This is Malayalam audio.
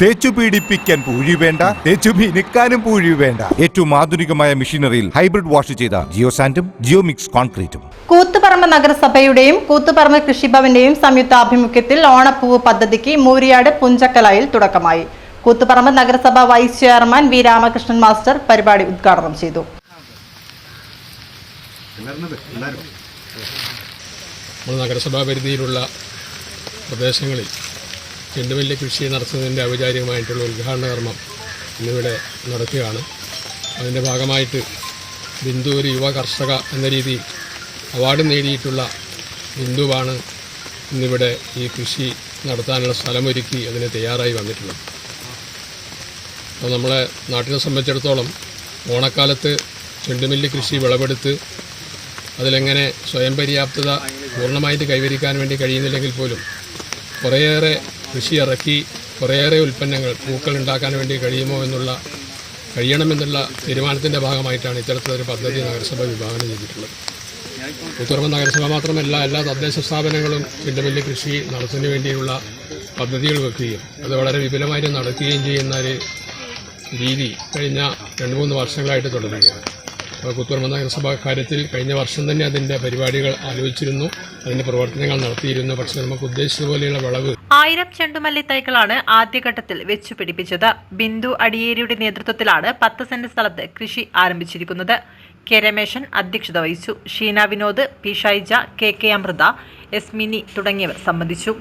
തേച്ചു പീഡിപ്പിക്കാൻ പൂഴി വേണ്ട തേച്ചു മിനുക്കാനും പൂഴി വേണ്ട. ഏറ്റവും ആധുനികമായ മെഷീനറിയിൽ ഹൈബ്രിഡ് വാഷ് ചെയ്ത ജിയോ സാൻഡും ജിയോ മിക്സ് കോൺക്രീറ്റും. കൂത്തുപറമ്പ് നഗരസഭയുടെയും കൂത്തുപറമ്പ് കൃഷിഭവന്റെയും സംയുക്ത ആഭിമുഖ്യത്തിൽ ഓണപ്പൂവ് പദ്ധതിക്ക് മൂരിയാട് പുഞ്ചക്കലായിൽ തുടക്കമായി. കൂത്തുപറമ്പ് നഗരസഭ vice chairman V Ramakrishnan master പരിപാടി ഉദ്ഘാടനം ചെയ്തു. നഗരസഭാ പരിധിയിലുള്ള പ്രദേശങ്ങളിൽ ചെണ്ടുമല്ലി കൃഷി നടത്തുന്നതിന്റെ ഔപചാരികമായിട്ടുള്ള ഉദ്ഘാടന കർമ്മം ഇന്നിവിടെ നടക്കുകയാണ്. അതിന്റെ ഭാഗമായിട്ട് ബിന്ദു ഒരു യുവ കർഷക എന്ന രീതിയിൽ അവാർഡ് നേടിയിട്ടുള്ള ബിന്ദുവാണ് ഇന്നിവിടെ ഈ കൃഷി നടത്താനുള്ള സ്ഥലമൊരുക്കി അതിന് തയ്യാറായി വന്നിട്ടുള്ളത്. അപ്പോൾ നമ്മളെ നാട്ടിനെ സംബന്ധിച്ചിടത്തോളം ഓണക്കാലത്ത് ചെണ്ടുമല്ലി കൃഷി വിളവെടുത്ത് അതിലെങ്ങനെ സ്വയം പര്യാപ്തത പൂർണമായിട്ട് കൈവരിക്കാൻ വേണ്ടി കഴിയുന്നില്ലെങ്കിൽ പോലും കുറേയേറെ കൃഷി ഇറക്കി കുറേയേറെ ഉൽപ്പന്നങ്ങൾ പൂക്കൾ ഉണ്ടാക്കാൻ വേണ്ടി കഴിയുമോ എന്നുള്ള കഴിയണമെന്നുള്ള തീരുമാനത്തിന്റെ ഭാഗമായിട്ടാണ് ഇത്തരത്തിലൊരു പദ്ധതി നഗരസഭ വിഭാവനം ചെയ്തിട്ടുള്ളത്. പുത്തുറമ്പ് നഗരസഭ മാത്രമല്ല എല്ലാ തദ്ദേശ സ്ഥാപനങ്ങളും വലിയ വലിയ കൃഷി നടത്തുന്നതിന് വേണ്ടിയുള്ള പദ്ധതികൾ വെക്കുകയും അത് വളരെ വിപുലമായിട്ട് നടക്കുകയും ചെയ്യുന്ന ഒരു രീതി കഴിഞ്ഞ രണ്ട് മൂന്ന് വർഷങ്ങളായിട്ട് തുടരുകയാണ്. അപ്പോൾ പുത്തൂർമ നഗരസഭ കാര്യത്തിൽ കഴിഞ്ഞ വർഷം തന്നെ അതിന്റെ പരിപാടികൾ ആലോചിച്ചിരുന്നു അതിന്റെ പ്രവർത്തനങ്ങൾ നടത്തിയിരുന്നു. പക്ഷേ നമുക്ക് ഉദ്ദേശിച്ചതുപോലെയുള്ള വിളവ് ആയിരം ചെണ്ടുമല്ലി തൈകളാണ് ആദ്യഘട്ടത്തിൽ വെച്ചു പിടിപ്പിച്ചത് ബിന്ദു അടിയേരിയുടെ നേതൃത്വത്തിലാണ് പത്ത് സെന്റ് സ്ഥലത്ത് കൃഷി ആരംഭിച്ചിരിക്കുന്നത്. കെ രമേശൻ അധ്യക്ഷത വഹിച്ചു. Sheena Vinod P Shaija K K Amrita S Mini തുടങ്ങിയവർ സംബന്ധിച്ചു.